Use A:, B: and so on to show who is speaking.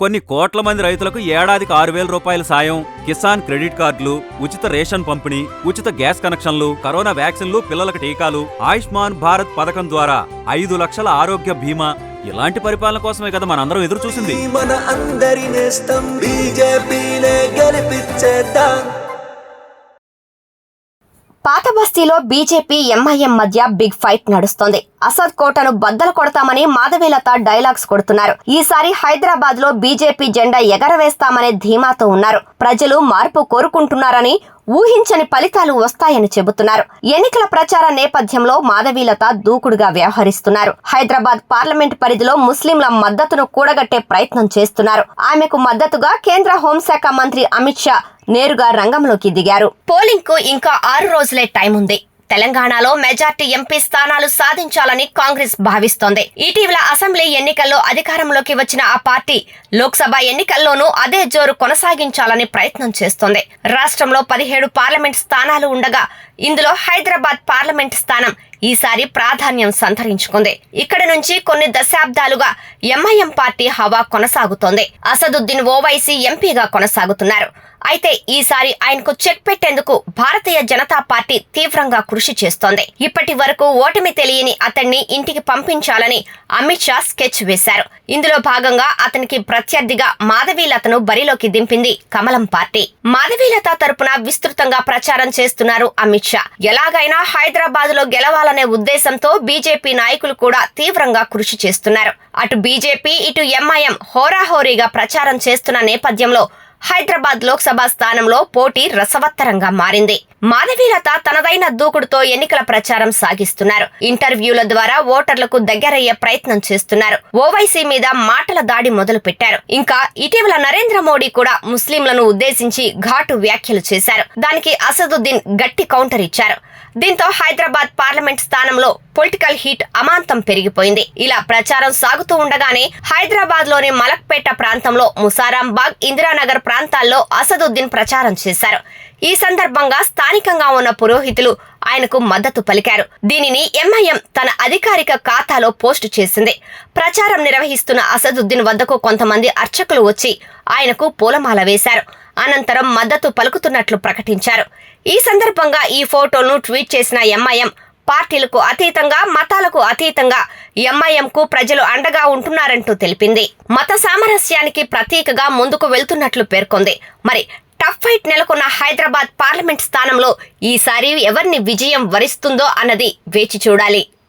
A: కొన్ని కోట్ల మంది రైతులకు ఏడాదికి ఆరు వేల రూపాయల సాయం కిసాన్ క్రెడిట్ కార్డులు ఉచిత రేషన్ పంపిణీ ఉచిత గ్యాస్ కనెక్షన్లు కరోనా వ్యాక్సిన్లు పిల్లలకు టీకాలు ఆయుష్మాన్ భారత్ పథకం ద్వారా ఐదు లక్షల ఆరోగ్య బీమా ఇలాంటి పరిపాలన కోసమే కదా మనందరం ఎదురు చూసింది
B: మన అందరి నేస్తం బీజేపీనే గెలిపించేద్దాం.
C: పాత బస్తీలో బీజేపీ ఎంఐఎం మధ్య బిగ్ ఫైట్ నడుస్తోంది. అసద్ కోటను బద్దలు కొడతామని మాధవీలత డైలాగ్స్ కొడుతున్నారు. ఈసారి హైదరాబాద్లో బీజేపీ జెండా ఎగరవేస్తామనే ధీమాతో ఉన్నారు. ప్రజలు మార్పు కోరుకుంటున్నారని ఊహించని ఫలితాలు వస్తాయని చెబుతున్నారు. ఎన్నికల ప్రచార నేపథ్యంలో మాధవీలత దూకుడుగా వ్యవహరిస్తున్నారు. హైదరాబాద్ పార్లమెంట్ పరిధిలో ముస్లింల మద్దతును కూడగట్టే ప్రయత్నం చేస్తున్నారు. ఆమెకు మద్దతుగా కేంద్ర హోంశాఖ మంత్రి అమిత్ షా నేరుగా రంగంలోకి దిగారు. పోలింగ్కు ఇంకా ఆరు రోజులే టైం ఉంది. తెలంగాణలో మెజార్టీ ఎంపీ స్థానాలు సాధించాలని కాంగ్రెస్ భావిస్తోంది. ఇటీవల అసెంబ్లీ ఎన్నికల్లో అధికారంలోకి వచ్చిన ఆ పార్టీ లోక్సభ ఎన్నికల్లోనూ అదే జోరు కొనసాగించాలని ప్రయత్నం చేస్తోంది. రాష్ట్రంలో పదిహేడు పార్లమెంట్ స్థానాలు ఉండగా ఇందులో హైదరాబాద్ పార్లమెంట్ స్థానం ఈసారి ప్రాధాన్యం సంతరించుకుంది. ఇక్కడ నుంచి కొన్ని దశాబ్దాలుగా ఎంఐఎం పార్టీ హవా కొనసాగుతోంది. అసదుద్దీన్ ఓవైసీ ఎంపీగా కొనసాగుతున్నారు. అయితే ఈసారి ఆయనకు చెక్ పెట్టేందుకు భారతీయ జనతా పార్టీ తీవ్రంగా కృషి చేస్తోంది. ఇప్పటి వరకు ఓటమి తెలియని అతన్ని ఇంటికి పంపించాలని అమిత్ షా స్కెచ్ వేశారు. ఇందులో భాగంగా అతనికి ప్రత్యర్థిగా మాధవీలతను బరిలోకి దింపింది కమలం పార్టీ. మాధవీలత తరపున విస్తృతంగా ప్రచారం చేస్తున్నారు అమిత్ షా. ఎలాగైనా హైదరాబాద్లో గెలవాలనే ఉద్దేశంతో బీజేపీ నాయకులు కూడా తీవ్రంగా కృషి చేస్తున్నారు. అటు బీజేపీ ఇటు ఎంఐఎం హోరాహోరీగా ప్రచారం చేస్తున్న నేపథ్యంలో హైదరాబాద్ లోక్సభ స్థానంలో పోటీ రసవత్తరంగా మారింది. మాధవీలత తనదైన దూకుడుతో ఎన్నికల ప్రచారం సాగిస్తున్నారు. ఇంటర్వ్యూల ద్వారా ఓటర్లకు దగ్గరయ్యే ప్రయత్నం చేస్తున్నారు. ఓవైసీ మీద మాటల దాడి మొదలు పెట్టారు ఇంకా ఇటీవల నరేంద్ర మోడీ కూడా ముస్లింలను ఉద్దేశించి ఘాటు వ్యాఖ్యలు చేశారు. దానికి అసదుద్దీన్ గట్టి కౌంటర్ ఇచ్చారు. దీంతో హైదరాబాద్ పార్లమెంట్ స్థానంలో పొలిటికల్ హీట్ అమాంతం పెరిగిపోయింది. ఇలా ప్రచారం సాగుతూ ఉండగానే హైదరాబాద్లోని మలక్పేట ప్రాంతంలో ముసారాంబాగ్ ఇందిరానగర్ ప్రాంతాల్లో అసదుద్దీన్ ప్రచారం చేశారు. ఈ సందర్భంగా స్థానికంగా ఉన్న పురోహితులు ఆయనకు మద్దతు పలికారు. దీనిని ఎంఐఎం తన అధికారిక ఖాతాలో పోస్ట్ చేసింది. ప్రచారం నిర్వహిస్తున్న అసదుద్దీన్ వద్దకు కొంతమంది అర్చకులు వచ్చి ఆయనకు పూలమాల వేశారు. అనంతరం మద్దతు పలుకుతున్నట్లు ప్రకటించారు. ఈ సందర్భంగా ఈ ఫోటోను ట్వీట్ చేసిన ఎంఐఎం పార్టీలకు అతీతంగా మతాలకు అతీతంగా ఎంఐఎంకు ప్రజలు అండగా ఉంటున్నారంటూ తెలిపింది. మత సామరస్యానికి ప్రతీకగా ముందుకు వెళ్తున్నట్లు పేర్కొంది. మరి టఫ్ ఫైట్ నెలకొన్న హైదరాబాద్ పార్లమెంట్ స్థానంలో ఈసారి ఎవరిని విజయం వరిస్తుందో అన్నది వేచి చూడాలి.